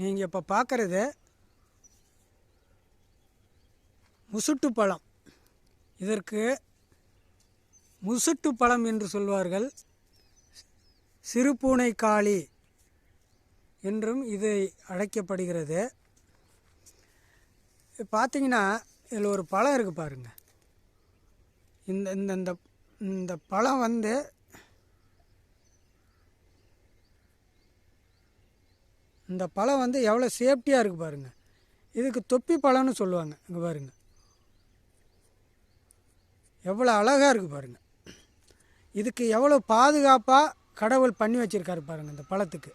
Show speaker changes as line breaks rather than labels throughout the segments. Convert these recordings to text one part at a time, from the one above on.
நீங்கள் இப்போ பார்க்குறது முசுட்டு பழம். இதற்கு முசுட்டு பழம் என்று சொல்வார்கள். சிறுபூனை காளி என்றும் இது அழைக்கப்படுகிறது. பார்த்தீங்கன்னா இதில் ஒரு பழம் இருக்குது பாருங்கள் இந்த இந்த இந்த இந்த பழம் வந்து இந்த பழம் வந்து எவ்வளோ சேஃப்டியாக இருக்குது பாருங்கள் இதுக்கு தொப்பி பழம்னு சொல்லுவாங்க இங்கே பாருங்கள் எவ்வளோ அழகாக இருக்குது பாருங்கள் இதுக்கு எவ்வளோ பாதுகாப்பாக கடவுள் பண்ணி வச்சுருக்காரு பாருங்கள் இந்த பழத்துக்கு.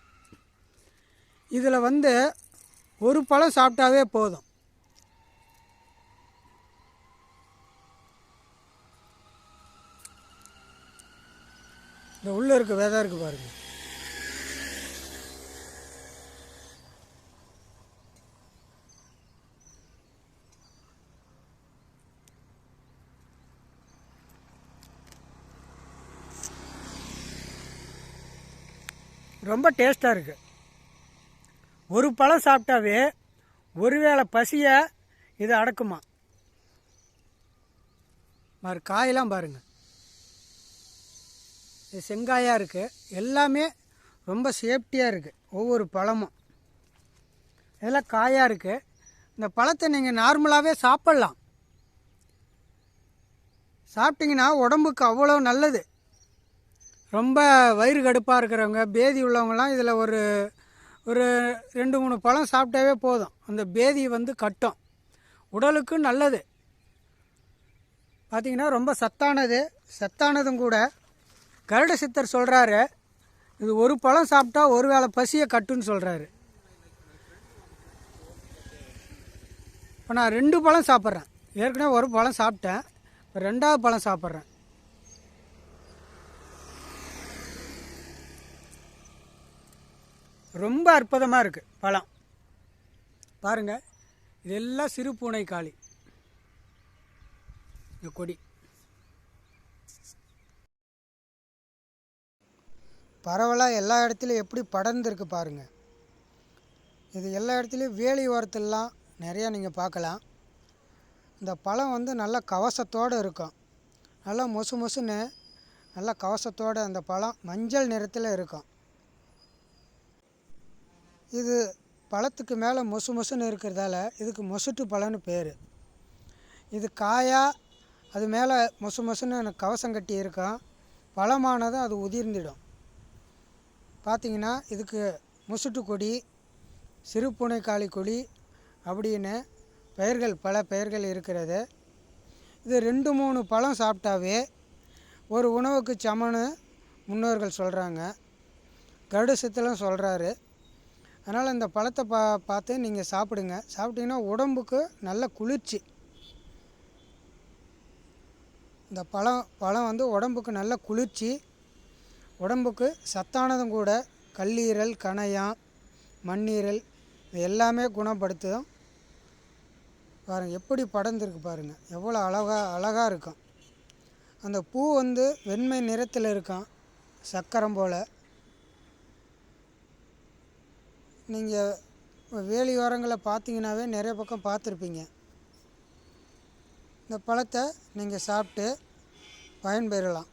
இதில் வந்து ஒரு பழம் சாப்பிட்டாவே போதும். இந்த உள்ளே இருக்க விதை இருக்குது பாருங்கள் ரொம்ப டேஸ்ட்டாக இருக்குது ஒரு பழம் சாப்பிட்டாவே ஒருவேளை பசியை இது அடக்குமா? பாரு காயெல்லாம் பாருங்கள் இது செங்காயாக இருக்குது எல்லாமே ரொம்ப சேஃப்டியாக இருக்குது ஒவ்வொரு பழமும். இதெல்லாம் காயாக இருக்குது இந்த பழத்தை நீங்கள் நார்மலாகவே சாப்பிட்லாம். சாப்பிட்டிங்கன்னா உடம்புக்கு அவ்வளோ நல்லது. ரொம்ப வயிறு கடுப்பாக இருக்கிறவங்க பேதி உள்ளவங்கலாம் இதில் ஒரு ஒரு ரெண்டு மூணு பழம் சாப்பிட்டாவே போதும். அந்த பேதி வந்து கட்டும். உடலுக்கு நல்லது. பார்த்திங்கன்னா ரொம்ப சத்தானது. சத்தானதும் கூட கருட சித்தர் சொல்கிறாரு இது ஒரு பழம் சாப்பிட்டா ஒரு வேளை பசியை கட்டுன்னு சொல்கிறாரு இப்போ நான் ரெண்டு பழம் சாப்பிட்றேன். ஏற்கனவே ஒரு பழம் சாப்பிட்டேன். இப்போ ரெண்டாவது பழம் சாப்பிட்றேன். ரொம்ப அற்புதமாக இருக்குது பழம். பாருங்கள் இதெல்லாம் சிறு பூனை காளி. இந்த கொடி. பரவலாக எல்லா இடத்துலையும் எப்படி படர்ந்துருக்கு பாருங்கள் இது எல்லா இடத்துலையும் வேலி ஓரத்துலலாம் நிறையா நீங்கள் பார்க்கலாம். இந்த பழம் வந்து நல்லா கவசத்தோடு இருக்கும். நல்லா மொசு மொசுன்னு நல்லா கவசத்தோடு அந்த பழம் மஞ்சள் நிறத்தில் இருக்கும். இது பழத்துக்கு மேலே மொசு மொசுன்னு இருக்கிறதால இதுக்கு மொசுட்டு பழம்னு பேர். இது காயா அது மேலே மொசு மொசுன்னு எனக்கு கவசம் கட்டி இருக்கும் பழமானதும் அது உதிர்ந்திடும். பார்த்தீங்கன்னா இதுக்கு முசுட்டு கொடி சிறு பூனைக்காளி கொடி அப்படின்னு பெயர்கள் பல பெயர்கள் இருக்கிறது. இது ரெண்டு மூணு பழம் சாப்பிட்டாவே ஒரு உணவுக்கு சமன்னு முன்னோர்கள் சொல்கிறாங்க கருட சித்தலும் சொல்கிறாரு அதனால் இந்த பழத்தை பா பார்த்து நீங்கள் சாப்பிடுங்க. சாப்பிட்டீங்கன்னா உடம்புக்கு நல்ல குளிர்ச்சி. இந்த பழம் பழம் வந்து உடம்புக்கு நல்ல குளிர்ச்சி. உடம்புக்கு சத்தானதும் கூட. கல்லீரல் கணையம் மண்ணீரல் இது எல்லாமே குணப்படுத்தும். பாருங்கள் எப்படி படர்ந்துருக்கு பாருங்கள் எவ்வளோ அழகாக அழகாக இருக்கும். அந்த பூ வந்து வெண்மை நிறத்தில் இருக்கும் சக்கரம் போல். நீங்கள் வேலியோரங்களை பார்த்தீங்கன்னாவே நிறைய பக்கம் பார்த்துருப்பீங்க. இந்த பழத்தை நீங்கள் சாப்பிட்டு பயன்பெறலாம்.